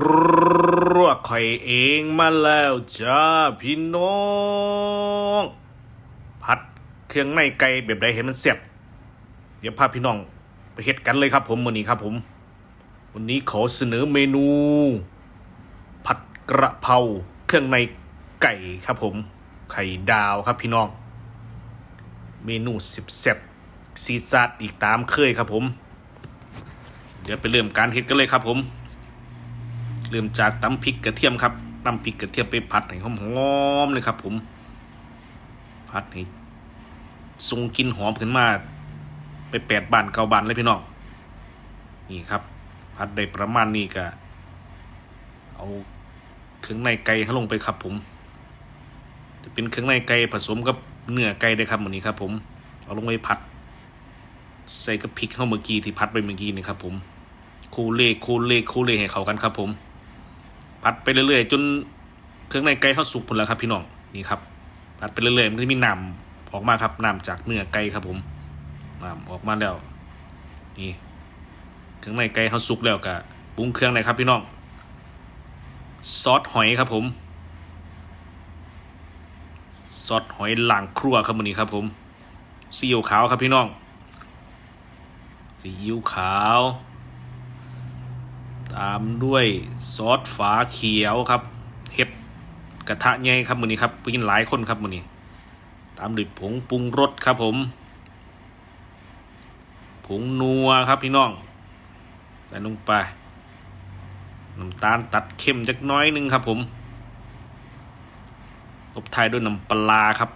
รัวไข่เองมาแล้วจ้าพี่น้อง ผัดเครื่องในไก่แบบใดเห็นมันเสียบเดี๋ยวพาพี่น้องไปเฮ็ดกันเลยครับ ผมวันนี้ครับผม วันนี้ขอเสนอเมนู ผัดกระเพราเครื่องในไก่ครับผม ไข่ดาวครับพี่น้อง เมนูสิบเซบซีซัดอีกตามเคยครับผม เดี๋ยวไปเริ่มการเฮ็ดกันเลยครับผม เริ่มจากตำพริกกระเทียมครับนำพริกกระเทียมไปผัดให้หอมๆเลยครับ ผม ผัดให้ทรงกินหอมขึ้นมา ไปแปดบานเก้าบานเลยพี่น้องนี่ครับ ผัดได้ประมาณนี้ก็เอาเครื่องในไก่ให้ลงไปครับ ผม จะเป็นเครื่องในไก่ผสมกับเนื้อไก่ได้ครับวันนี้ครับ ผม เอาลงไปผัด ใส่กับพริกเข้าเมื่อกี้ที่ผัดไปเมื่อกี้นี่ครับ ผมคูเล่คูเล่คูเล่ให้เข้ากันครับ ผม ผัดไปเรื่อยๆ จนเครื่องในไก่เขาสุกหมดแล้วครับพี่น้องนี่ครับผัดไปเรื่อยๆมันจะมีน้ำออกมาครับน้ำจากเนื้อไก่ครับผมน้ำออกมาแล้วนี่เครื่องในไก่เขาสุกแล้วก็ปรุงเครื่องเลยครับพี่น้องซอสหอยครับผมซอสหอยหลางครัวครับวันนี้ครับผมซีอิ๊วขาวครับพี่น้องซีอิ๊วขาว ตามด้วยซอสฝาเขียวครับเห็ดกระทะใหญ่ครับมือนี้ครับเพื่อนหลายคนครับมือนี้ ตามด้วยผงปรุงรสครับผมผงนัวครับพี่น้องใส่ลงไปน้ำตาลตัดเค็มจักน้อยหนึงครับผมลบท้ายด้วยน้ำปลาครับ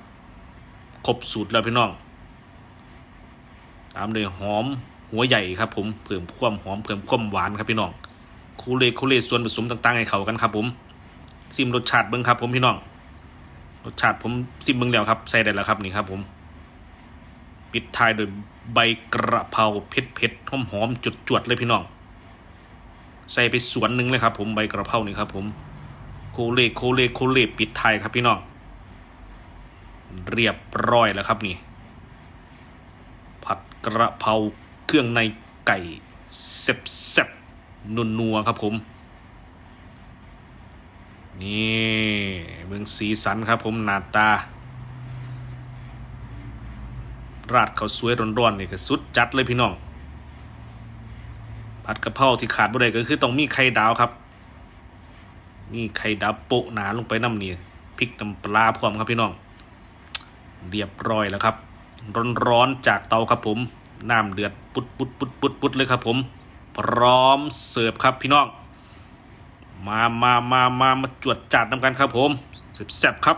ครบสูตรแล้วพี่น้อง ตามด้วยหอมหัวใหญ่ครับผมเพิ่มความหอมเพิ่มความหวานครับพี่น้อง คูเลคูเลส่วนผสมต่างๆให้เข้ากันครับผมซิมรสชาติเบิ้งครับผมพี่น้องรสชาติผมซิมเบิ้งแล้วครับใส่ได้แล้วครับนี่ครับผมปิดท้ายด้วยใบกระเพราเผ็ดเผ็ดหอมหอมจุดจวดๆเลยพี่น้อง ใส่ไปสวนหนึ่งเลยครับ ผมใบกระเพรานี่ครับ ผมโคเลโคเลโคเลปิดท้ายครับพี่น้อง เรียบร้อยแล้วครับนี่ ผัดกระเพราเครื่องในไก่เซ็บ เซ็บนัวนัวครับผม นี่เบืองสีสันครับผมหน้าตา ราดเขาสวยร้อนๆนี่ก็สุดจัดเลยพี่น้อง ผัดกะเพราที่ขาดบ่ได้ก็คือต้องมีไข่ดาวครับ มีไข่ดาวโปะหนาลงไปน้ำนี่พริกน้ำปลาพร้อมครับพี่น้อง เรียบร้อยแล้วครับ ร้อนๆจากเตาครับผม น้ำเดือดปุดปุดปุดปุดปุดเลยครับผม พร้อมเสิร์ฟครับพี่น้อง มามามามามาจวดจัดน้ำกันครับผมแซ่บครับ